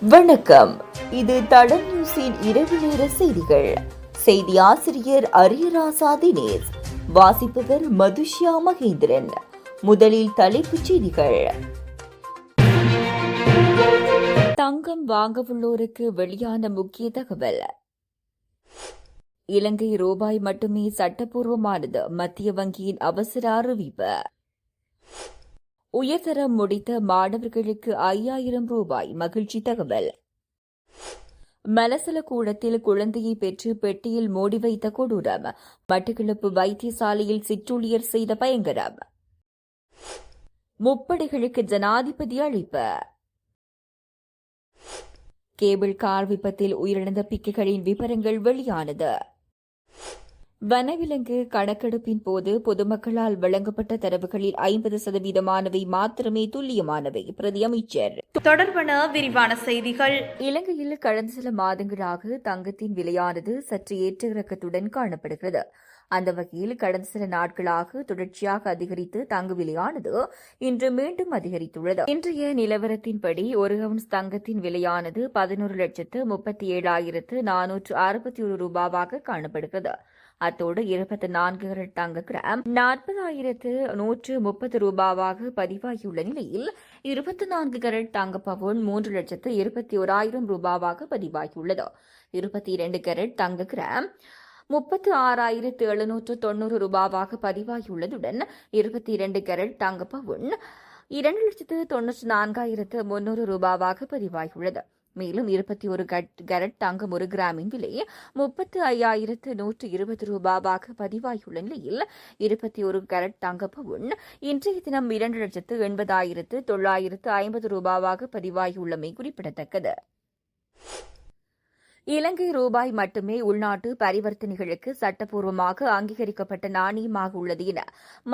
வணக்கம். இது தடம் நியூஸின் இரவு நேர செய்திகள். செய்தி ஆசிரியர் அரியராசா தினேஷ். வாசிப்பவர் மதுஷ்யா மகேந்திரன். முதலில் தலைப்புச் செய்திகள். தங்கம் வாங்கவுள்ளோருக்கு வெளியான முக்கிய தகவல். இலங்கை ரூபாய் மட்டுமே சட்டப்பூர்வமானது மத்திய வங்கியின் அவசர அறிவிப்பு. உயர்தரம் முடித்த மாணவர்களுக்கு ஐயாயிரம் ரூபாய் மகிழ்ச்சி தகவல். மலசல கூடத்தில் குழந்தையை பெற்று பெட்டியில் மூடி வைத்த கொடூரம். மட்டக்களப்பு வைத்தியசாலையில் சிற்றூழியர் செய்த பயங்கரம். முப்படைகளுக்கு ஜனாதிபதி அழைப்பு. கேபிள் கார் விபத்தில் உயிரிழந்த பிக்குகளின் விவரங்கள் வெளியானது. வனவிலங்கு கணக்கெடுப்பின் போது பொதுமக்களால் வழங்கப்பட்ட தரவுகளில் ஐம்பது சதவீதமானவை மாத்திரமே துல்லியமானவை. பிரதி அமைச்சர். தொடர்பான விரிவான செய்திகள். இலங்கையில் கடந்த சில மாதங்களாக தங்கத்தின் விலையானது சற்று ஏற்ற இறக்கத்துடன் காணப்படுகிறது. அந்த வகையில் கடந்த சில நாட்களாக தொடர்ச்சியாக அதிகரித்து தங்க விலையானது இன்று மீண்டும் அதிகரித்துள்ளது. இன்றைய நிலவரத்தின்படி ஒரு அவுன்ஸ் தங்கத்தின் விலையானது பதினோரு லட்சத்து முப்பத்தி ஏழாயிரத்து நானூற்று அறுபத்தி ஒரு ரூபாவாக காணப்படுகிறது. அத்தோடு இருபத்தி நான்கு கரட் தங்க கிராம். நாற்பதாயிரத்து நூற்று முப்பது ரூபாவாக பதிவாகியுள்ள நிலையில் இருபத்தி நான்கு கரட் தங்க பவுன் மூன்று லட்சத்து இருபத்தி ஓராயிரம் ரூபாவாக பதிவாகியுள்ளது. இருபத்தி இரண்டு கரட் தங்க கிராம் முப்பத்து ஆறாயிரத்து எழுநூற்று தொன்னூறு ரூபாவாக பதிவாகியுள்ளதுடன் இருபத்தி இரண்டு கரட் தங்க பவுன் இரண்டு லட்சத்து தொன்னூற்று நான்காயிரத்து முன்னூறு ரூபாவாக பதிவாகியுள்ளது. மேலும் இருபத்தி ஒரு கேரட் தங்கம் ஒரு கிராமின் விலை முப்பத்து ஐயாயிரத்து நூற்று இருபது ரூபாவாக பதிவாகியுள்ள நிலையில் இருபத்தி ஒரு கேரட் தங்க பவுன் இன்றைய தினம் இரண்டு லட்சத்து எண்பதாயிரத்து தொள்ளாயிரத்து ஐம்பது ரூபாவாக பதிவாகியுள்ளமை குறிப்பிடத்தக்கது. இலங்கை ரூபாய் மட்டுமே உள்நாட்டு பரிவர்த்தனைகளுக்கு சட்டப்பூர்வமாக அங்கீகரிக்கப்பட்ட நாணயமாக உள்ளது என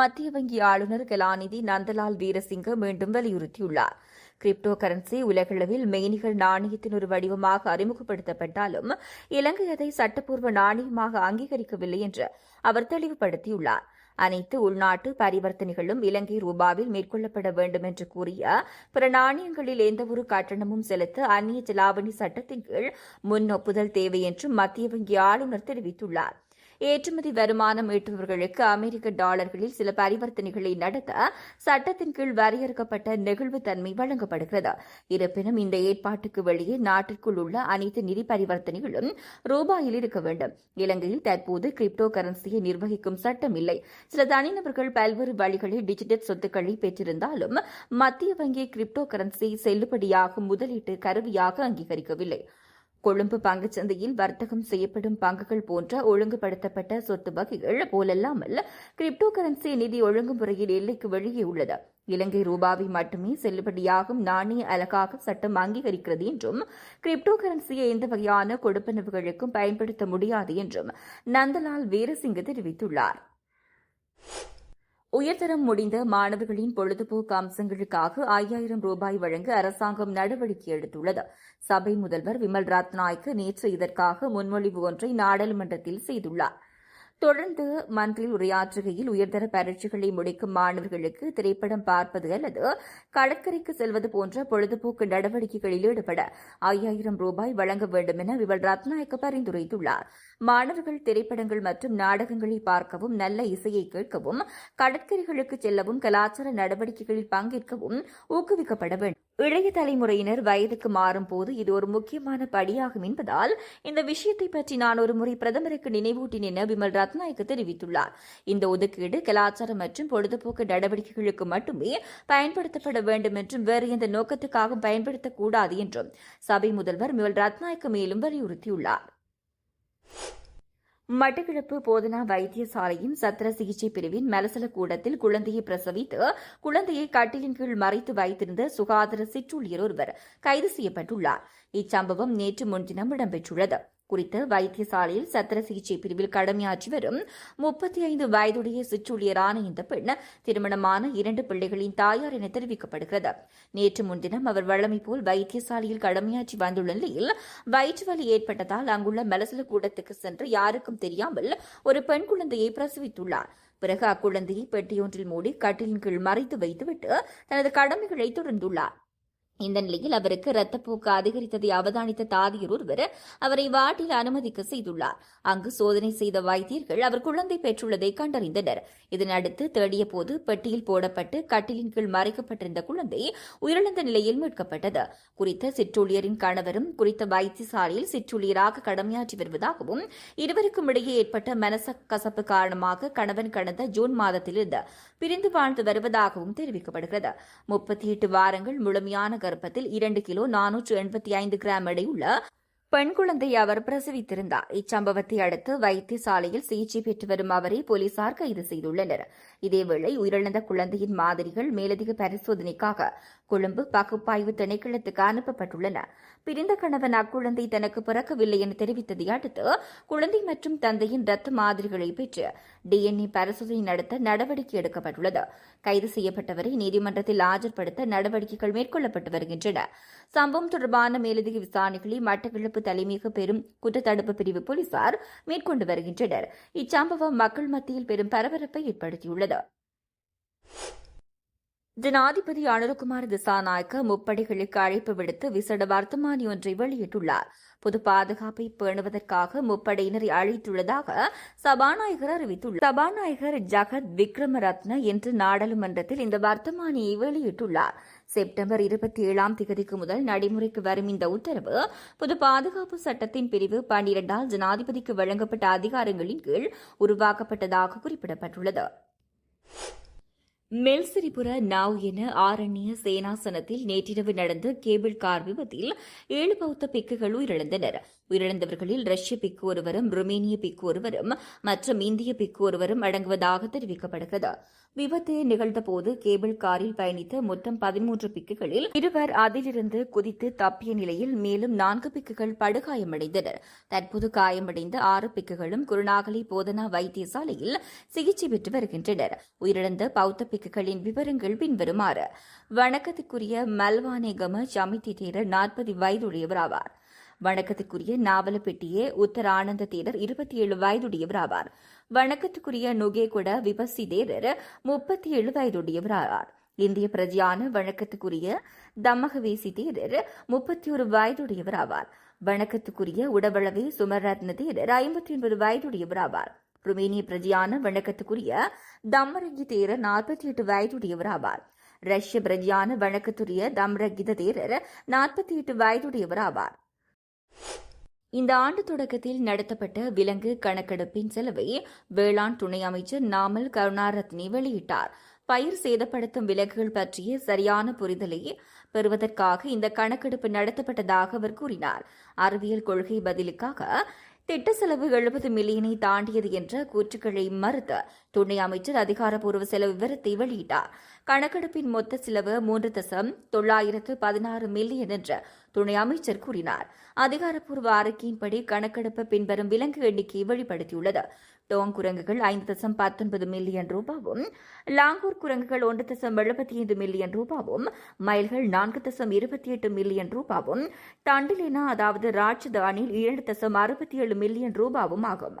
மத்திய வங்கி ஆளுநர் கலாநிதி நந்தலால் வீரசிங்க மீண்டும் வலியுறுத்தியுள்ளார். கிரிப்டோ கரன்சி உலகளவில் மெய்நிகர் நாணயத்தின் ஒரு வடிவமாக அறிமுகப்படுத்தப்பட்டாலும் இலங்கை அதை சட்டப்பூர்வ நாணயமாக அங்கீகரிக்கவில்லை என்று அவர் தெளிவுபடுத்தியுள்ளார். அனைத்து உள்நாட்டு பரிவர்த்தனைகளும் இலங்கை ரூபாவில் மேற்கொள்ளப்பட வேண்டும் என்று கூறிய பிற நாணயங்களில் எந்தவொரு கட்டணமும் செலுத்த அந்நிய செலாவணி சட்டத்தின் கீழ் முன் ஒப்புதல் தேவை என்றும் மத்திய வங்கி ஆளுநர் தெரிவித்துள்ளார். ஏற்றுமதி வருமானம் ஈட்டுபவர்களுக்கு அமெரிக்க டாலர்களில் சில பரிவர்த்தனைகளை நடத்த சட்டத்தின் கீழ் வரையறுக்கப்பட்ட நெகிழ்வுத்தன்மை வழங்கப்படுகிறது. இருப்பினும் இந்த ஏற்பாட்டுக்கு வெளியே நாட்டிற்குள் உள்ள அனைத்து நிதி பரிவர்த்தனைகளும் ரூபாயில் இருக்க வேண்டும். இலங்கையில் தற்போது கிரிப்டோ கரன்சியை நிர்வகிக்கும் சட்டம் இல்லை. சில தனிநபர்கள் பல்வேறு வழிகளில் டிஜிட்டல் சொத்துக்களை பெற்றிருந்தாலும் மத்திய வங்கி கிரிப்டோ கரன்சி செல்லுபடியாகும் முதலீட்டு கருவியாக அங்கீகரிக்கவில்லை. கொழும்பு பங்குச்சந்தையில் வர்த்தகம் செய்யப்படும் பங்குகள் போன்ற ஒழுங்குபடுத்தப்பட்ட சொத்து வகைகள் போலல்லாமல் கிரிப்டோ கரன்சி நிதி ஒழுங்குமுறையில் எல்லைக்கு வெளியே உள்ளது. இலங்கை ரூபாவை மட்டுமே செல்லுபடியாகும் நாணய அலகாக சட்டம் அங்கீகரிக்கிறது என்றும் கிரிப்டோ கரன்சியை எந்த வகையான கொடுப்பனவுகளுக்கும் பயன்படுத்த முடியாது என்றும் நந்தலால் வீரசிங்க தெரிவித்துள்ளார். உயர்தரம் முடிந்த மாணவர்களின் பொழுதுபோக்கு அம்சங்களுக்காக ஐயாயிரம் ரூபாய் வழங்க அரசாங்கம் நடவடிக்கை எடுத்துள்ளது. சபை முதல்வர் விமல் ராத்நாய்க்கு நேற்று இதற்காக முன்மொழிவு ஒன்றை நாடாளுமன்றத்தில் செய்துள்ளார். தொடர்ந்து மன்றில் உரையாற்றுகையில் உயர்தர பரீட்சைகளை முடிக்கும் மாணவர்களுக்கு திரைப்படம் பார்ப்பது அல்லது கடற்கரைக்கு செல்வது போன்ற பொழுதுபோக்கு நடவடிக்கைகளில் ஈடுபட ஐயாயிரம் ரூபாய் வழங்க வேண்டும் என விமல் ரத்நாயக்க பரிந்துரைத்துள்ளார். மாணவர்கள் திரைப்படங்கள் மற்றும் நாடகங்களை பார்க்கவும் நல்ல இசையை கேட்கவும் கடற்கரைகளுக்கு செல்லவும் கலாச்சார நடவடிக்கைகளில் பங்கேற்கவும் ஊக்குவிக்கப்பட வேண்டும். இளைய தலைமுறையினர் வயதுக்கு மாறும் போது இது ஒரு முக்கியமான படியாகும் என்பதால் இந்த விஷயத்தை பற்றி நான் ஒரு முறை பிரதமருக்கு நினைவூட்டினேன் என விமல் ரத்நாயக்க தெரிவித்துள்ளார். இந்த ஒதுக்கீடு கலாச்சாரம் மற்றும் பொழுதுபோக்கு நடவடிக்கைகளுக்கு மட்டுமே பயன்படுத்தப்பட வேண்டும் என்றும் வேறு எந்த நோக்கத்துக்காகவும் பயன்படுத்தக்கூடாது என்றும் சபை முதல்வர் விமல் ரத்நாயக்கு மேலும் வலியுறுத்தியுள்ளார். மட்டக்கிழப்பு போதனா வைத்தியசாலையின் சத்திர சிகிச்சை பிரிவின் மலசல கூடத்தில் குழந்தையை பிரசவித்து குழந்தையை கட்டிலின் கீழ் மறைத்து வைத்திருந்த சுகாதார சிற்றூழியர் ஒருவர் கைது செய்யப்பட்டுள்ளார். இச்சம்பவம் நேற்று முன்தினம் இடம்பெற்றுள்ளது. குறித்த வைத்தியசாலையில் சத்திர சிகிச்சை பிரிவில் கடமையாற்றி வரும் முப்பத்தி ஐந்து வயதுடைய சிற்றூழியரான இந்த பெண் திருமணமான இரண்டு பிள்ளைகளின் தாயார் என தெரிவிக்கப்படுகிறது. நேற்று முன்தினம் அவர் வழமை போல் வைத்தியசாலையில் கடமையாற்றி வந்துள்ள நிலையில் வயிற்று வலி ஏற்பட்டதால் அங்குள்ள மலசல கூடத்துக்கு சென்று யாருக்கும் தெரியாமல் ஒரு பெண் குழந்தையை பிரசவித்துள்ளார். பிறகு அக்குழந்தையை பெட்டியொன்றில் மூடி கட்டிலின் கீழ் மறைத்து வைத்துவிட்டு தனது கடமைகளை தொடர்ந்துள்ளார். இந்த நிலையில் அவருக்கு இரத்தப்போக்கு அதிகரித்ததை அவதானித்த தாதியர் ஒருவர் அவரை வார்டில் அனுமதிக்க செய்துள்ளார். அங்கு சோதனை செய்த வைத்தியர்கள் அவர் குழந்தை பெற்றுள்ளதை கண்டறிந்தனர். இதனடுத்து தேடிய போது பெட்டியில் போடப்பட்டு கட்டிலின் கீழ் மறைக்கப்பட்டிருந்த குழந்தை உயிரிழந்த நிலையில் மீட்கப்பட்டது. குறித்த சிற்றூழியரின் கணவரும் குறித்த வைத்தியசாலையில் சிற்றூழியராக கடமையாற்றி வருவதாகவும் இருவருக்கும் இடையே ஏற்பட்ட மனச கசப்பு காரணமாக கணவன் கடந்த ஜூன் மாதத்திலிருந்து பிரிந்து வாழ்ந்து வருவதாகவும் தெரிவிக்கப்படுகிறது. முப்பத்தி எட்டு வாரங்கள் முழுமையான கர்ப்பத்தில் இரண்டு கிலோ நானூற்று எண்பத்தி ஐந்து கிராம் எடையுள்ள பெண் குழந்தை அவர் பிரசவித்திருந்தார். இச்சம்பவத்தை அடுத்து வைத்தியசாலையில் சிகிச்சை பெற்று வரும் அவரை போலீசார் கைது செய்துள்ளனர். இதேவேளை உயிரிழந்த குழந்தையின் மாதிரிகள் மேலதிக பரிசோதனைக்காக கொழும்பு பகுப்பாய்வு திணைக்களத்துக்கு அனுப்பப்பட்டுள்ளன. பிரிந்த கணவன் அக்குழந்தை தனக்கு பிறக்கவில்லை என தெரிவித்ததை அடுத்து குழந்தை மற்றும் தந்தையின் ரத்த மாதிரிகளை பெற்று டிஎன்ஏ பரிசோதனை நடத்த நடவடிக்கை எடுக்கப்பட்டுள்ளது. கைது செய்யப்பட்டவரை நீதிமன்றத்தில் ஆஜர்படுத்த நடவடிக்கைகள் மேற்கொள்ளப்பட்டு வருகின்றன. சம்பவம் தொடர்பான மேலதிக விசாரணைகளை மட்டக்களப்பு தலைமையக பெரும் குற்றத்தடுப்பு பிரிவு போலீசார் மேற்கொண்டு வருகின்றனர். இச்சம்பவம் மக்கள் மத்தியில் பெரும் பரபரப்பை ஏற்படுத்தியுள்ளது. ஜனாதிபதி அனுரகுமார் திசாநாயக்க முப்படைகளுக்கு அழைப்பு விடுத்து விசேட வர்த்தமானி ஒன்றை வெளியிட்டுள்ளார். பொது பாதுகாப்பை பேணுவதற்காக முப்படையினரை அழைத்துள்ளதாக சபாநாயகர் அறிவித்துள்ளார். சபாநாயகர் ஜகத் விக்ரமரத்ன இன்று நாடாளுமன்றத்தில் இந்த வர்த்தமானியை வெளியிட்டுள்ளார். செப்டம்பர் இருபத்தி ஏழாம் தேதிக்கு முதல் நடைமுறைக்கு வரும் இந்த உத்தரவு பொது பாதுகாப்பு சட்டத்தின் பிரிவு பன்னிரண்டால் ஜனாதிபதிக்கு வழங்கப்பட்ட அதிகாரங்களின் கீழ் உருவாக்கப்பட்டதாக குறிப்பிடப்பட்டுள்ளது. மெல்சிரிபுர நாவ் என ஆரண்ய சேனாசனத்தில் நேற்றிரவு நடந்த கேபிள் கார் விபத்தில் ஏழு பௌத்த பிக்குகள் உயிரிழந்தனர். உயிரிழந்தவர்களில் ரஷ்ய பிக்கு ஒருவரும் ருமேனிய பிக்கு ஒருவரும் மற்றும் இந்திய பிக்கு ஒருவரும் அடங்குவதாக தெரிவிக்கப்படுகிறது. விபத்து நிகழ்ந்தபோது கேபிள் காரில் பயணித்த மொத்தம் பதிமூன்று பிக்குகளில் இருவர் அதிலிருந்து குதித்து தப்பிய நிலையில் மேலும் நான்கு பிக்குகள் படுகாயமடைந்தனர். தற்போது காயமடைந்த ஆறு பிக்குகளும் குருநாகலி போதனா வைத்தியசாலையில் சிகிச்சை பெற்று வருகின்றனர். உயிரிழந்த பௌத்த பிக்குகளின் விவரங்கள் பின்வருமாறு. வணக்கத்துக்குரிய மல்வானேகம சமிதி தேரர் நாற்பது வயதுடையவர் ஆவார். வணக்கத்துக்குரிய நாவலப்பெட்டியே உத்தரானந்த தேரர் இருபத்தி ஏழு வயதுடையவர் ஆவார் வணக்கத்துக்குரிய நுகேகுட விபசி தேரர் முப்பத்தி ஏழு வயதுடையவர் ஆவார் இந்திய பிரஜையான வணக்கத்துக்குரிய தம்மகவேசி தேரர் முப்பத்தி ஒரு வயதுடையவர் ஆவார் வணக்கத்துக்குரிய உடவளவே சுமரத்ன தேரர் ஐம்பத்தி ஒன்பது வயதுடையவர் ஆவார் ருமேனிய பிரஜையான வணக்கத்துக்குரிய தம்மரங்கி தேரர் நாற்பத்தி எட்டு வயதுடையவர் ஆவார் ரஷ்ய பிரஜையான வணக்கத்துரிய தம்ரகித தேரர் நாற்பத்தி எட்டு வயதுடையவர் ஆவார் இந்த ஆண்டு தொடக்கத்தில் நடத்தப்பட்ட விலங்கு கணக்கெடுப்பின் செலவை வேளாண் துணை அமைச்சர் நாமல் கருணாரத்னி வெளியிட்டார். பயிர் சேதப்படுத்தும் விலங்குகள் பற்றிய சரியான புரிதலை பெறுவதற்காக இந்த கணக்கெடுப்பு நடத்தப்பட்டதாக அவர் கூறினார். அறிவியல் கொள்கை பதிலுக்காக திட்ட செலவு எழுபது மில்லியனை தாண்டியது என்ற கூற்றுக்களை மறுத்த துணை அமைச்சர் அதிகாரப்பூர்வ செலவு விவரத்தை வெளியிட்டார். கணக்கெடுப்பின் மொத்த செலவு மூன்று தசம் தொள்ளாயிரத்து பதினாறு மில்லியன் என்று துணை அமைச்சர் கூறினார். அதிகாரப்பூர்வ அறிக்கையின்படி கணக்கெடுப்பு பின்வரும் விலங்கு எண்ணிக்கையை வெளிப்படுத்தியுள்ளது. டோங் குரங்குகள் ஐந்து தசம் பத்தொன்பது மில்லியன் ரூபாவும் லாங்கூர் குரங்குகள் ஒன்று தசம் எழுபத்தி ஐந்து மில்லியன் ரூபாவும் மயில்கள் நான்கு தசம் இருபத்தி எட்டு மில்லியன் ரூபாவும் தண்டிலினா அதாவது ராட்சதானில் இரண்டு தசம் அறுபத்தி ஏழு மில்லியன் ரூபாவும் ஆகும்.